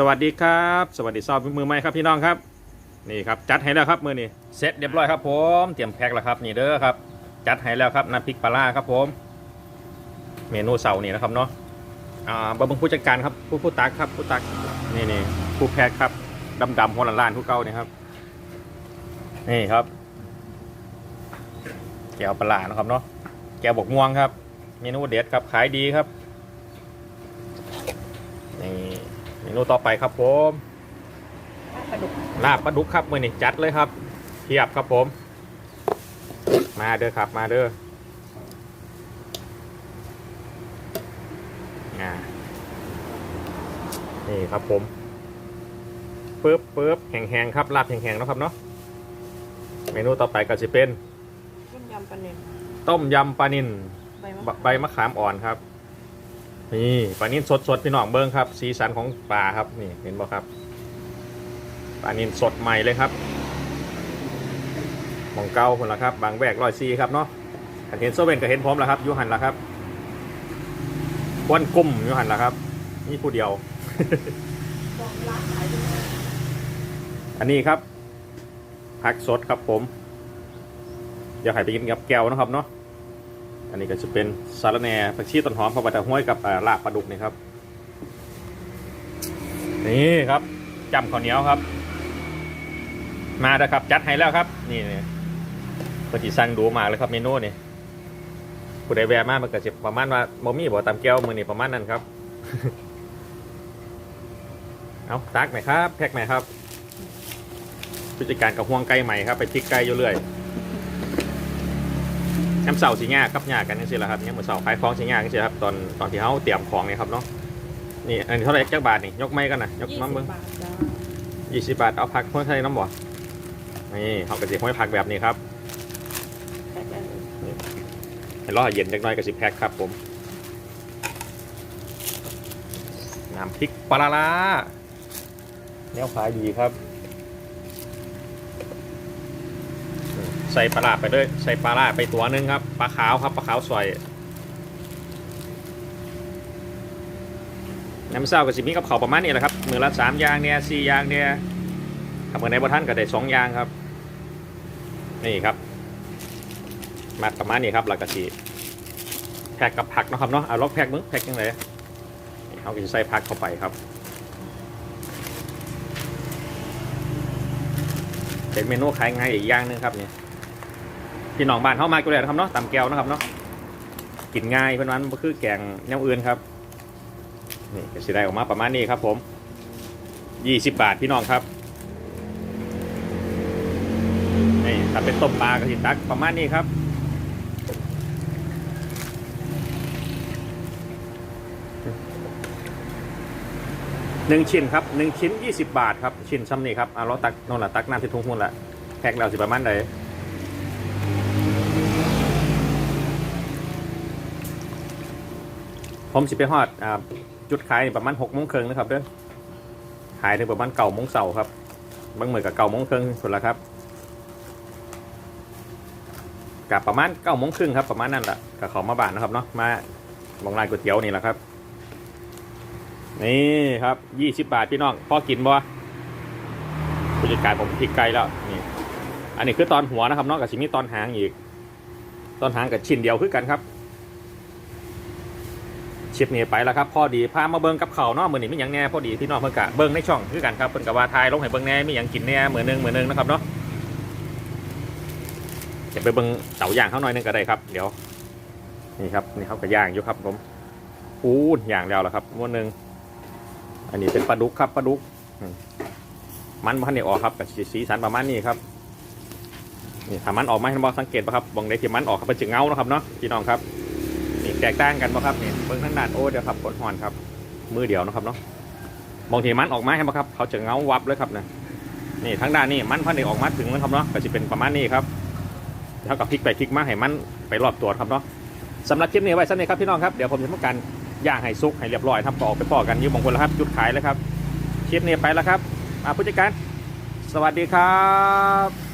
สวัสดีครับ สวัสดีซอบมือใหม่ครับพี่น้องครับนี่ครับจัดให้แล้วครับมือนี้เสร็จเรียบร้อยครับผมเตรียมแพ็คแล้วครับนี่เด้อครับ จัดให้แล้วครับน้ำพริกปลาร้าครับผม เมนูเสาร์นี่นะครับเนาะอ่าบะบังผู้จัดการครับผู้ผู้ตักครับผู้ตักนี่นี่ผู้แพ็คครับดำดำหัวล้านผู้เก่านี่ครับนี่ครับ แก้วปลาร้านะครับเนาะแก้วบกม่วงครับ เมนูเด็ดครับขายดีครับนี่เม นูต่อไปครับผมปลาดุกลาบปลาดุกครับมือนี่จัดเลยครับเทียบครับผม มาเด้อครับมาเด้ออ่านี่ครับผมปึ๊บปึ๊บแห้งๆครับลาบแห้งๆเนาะครับเนาะเมนูต่อไปก็จะเป็น ต้มยำปลาเน็นต้มยำปลานินใบมะบใบมะขามอ่อนครับ นี่ปลานินสดสดๆพี่น้องเบิ้งครับ สีสันของปลาครับนี่เห็นบ่ครับปลานินสดใหม่เลยครับหมองเก้าคนละครับ บางแวกร้อยซีครับเนาะอันเห็นโซเวนก็เห็นพร้อมแล้วครับยูหันละครับควนกุ้มยูหันละครับ นี่ผู้เดียว อันนี้ครับผักสดครับผม เดี๋ยวให้ไปกินกับแก้วนะครับเนาะ อันนี้ก็จะเป็นสารแหน่ผักชีต้นหอมผักบัตรห้วยกับลาบปลาดุกนี่ครับ นี่ครับจำข้าวเหนียวครับ มาแล้วครับ จัดให้แล้วครับ นี่นี่ปฏิสั่งดูมากเลยครับเมนูนี่ผู้ใดแวะมามันก็จะประมาณว่าบ่มีบ่ตามแก้วมือนี่ประมาณนั้นครับ เอาตักไหมครับ แพ็คไหมครับผู้จัดการกับห่วงไก่ใหม่ครับ ไปพลิกไก่อยู่เรื่อย น้ำเสาสีง่าครับง่ากันนี่สิละครับเนี่ยเหมือนเสาขายของสีง่ากันสิครับตอนตอนที่เขาเตรียมของเนี่ยครับเนาะนี่อันนี้เท่าไหร่จักบาทนี่ยกไม้กันนะยกยี่มาสิเบิ้งบบาทจ้ายี่สิบบาทเอาผักเพื่อใช้น้ำบ่นี่เขากระสิห้อยผักแบบนี้ครับแพ็คได้เลยให้รอให้เย็นจักหน้อยกระสิแพ็คครับผมน้ำพริกปลาร้าเนี่ยขายดีครับ ใส่ปลาร้าไปด้วย ใส่ปลาร้าไปตัวหนึงครับ ปลาขาวครับ ปลาขาวสวยน้ำเศร้ากับสิมีกับเขาวประมาณนี้แหละครับ มือละสามยางเนี่ยสี่ยางเนี่ยทำเงินในบ่ท่านก็ได้สองยางครับ นี่ครับ มาประมาณนี้ครับแล้วก็สีแพ็กกับผักนะครับเนาะ เอาล็อกแพ็กมึงแพ็กยังไงเอาก็จะใส่ผักเข้าไปครับเป็นเมนูขายง่ายอีกอย่างหนึงครับเนี่ย พี่น้องบ้านเข้ามาก็เลยนะครับเนาะตำแก้วนะครับเนาะกินง่ายเพราะฉะนั้นก็คือแกงแนวอื่นครับนี่ก็สิได้ออกมาประมาณนี้ครับ ผม20บาทพี่น้องครับนี่ถ้าเป็นต้มปลากระสิตักประมาณนี้ครับหนึ่งชิ้นครับหนึ่งชิ้น20บาทครับชิ้นซ้ำนี่ครับเอาเราตักน่นละตักน้ำที่ทุ่งหุ่นละแพ็คแล้วสิประมาณใด ผมสิไปฮอดอ่าจุดขายประมาณหกโมงครึ่งนะครับเด้อขายถึงประมาณเก่าโมงเสาร์ครับบางมือกับเก่าโมงครึ่งสุดละครับกับประมาณเก้าโมงครึ่งครับประมาณนั้นแหละกับเขามาบ้านนะครับเนาะมาบองร้านก๋วยเตี๋ยวนี่แหละครับ นี่ครับยี่สิบบาทพี่น้องพอกินบ่ผู้จัดการผมพริกไก่แล้วนี่อันนี้คือตอนหัวนะครับเนาะกับชิมีตอนหางอีก ตอนหางกับชิ้นเดียวคือกันครับ ชิปนี้ไปแล้วครับพอดีพามาเบิ้งกับเขาเนาะมือนี้มีอย่างแน่พอดีพี่น้องเพิ่นกะเบิ้งในช่องคือกันครับเพิ่นกะว่าทายลงให้เบิ้งแน่มีอย่างกินแน่เหมือหนึงเหมือหนึงนะครับเนาะเดี๋ยวไปเบิ้งเต่าย่างเขาหน่อยหนึงก็ได้ครับ เดี๋ยวนี่ครับนี่เขาก็ย่างอยู่ครับผมปูนย่างแล้วละครับม้วนหนึ่งอันนี้เป็นปลาดุกครับปลาดุก มันพันนี่ออกครับกับสีสันประมาณนี้ครับนี่ถ้ามันออกไหมาให้บอสังเกตป่ะครับบองได้ที่มันออกครับเป็นจึงเงาเนาะครับเนาะพี่น้องครับ นี่แตกต่างกันป่ครับนี่เบิ้งทั้งด้านโอ้เดี๋ยวครับกดหอนครับ มือเดียวนะครับเนาะบางทีมันออกมาให้ป่ะครับ เขาจะเงาวับเลยครับนะนี่ทั้งด้านนี่มันพันเอกออกมาถึงนะครับเนาะก็จะเป็นประมาณนี้ครับเท่ากับพลิกไปพลิกมาให้มันไปรอบตัวครับเนาะสำหรับคลิปนี้ไว้สั้นนี้ครับพี่น้องครับเดี๋ยวผมจะทำการย่างให้ซุกให้เรียบร้อยทำก็อกไปปอกกันอยืมบางคนแล้วครับจุดขายเลยครับคลิปนี้ไปแล้วครับอ่าผู้จัดการสวัสดีครับ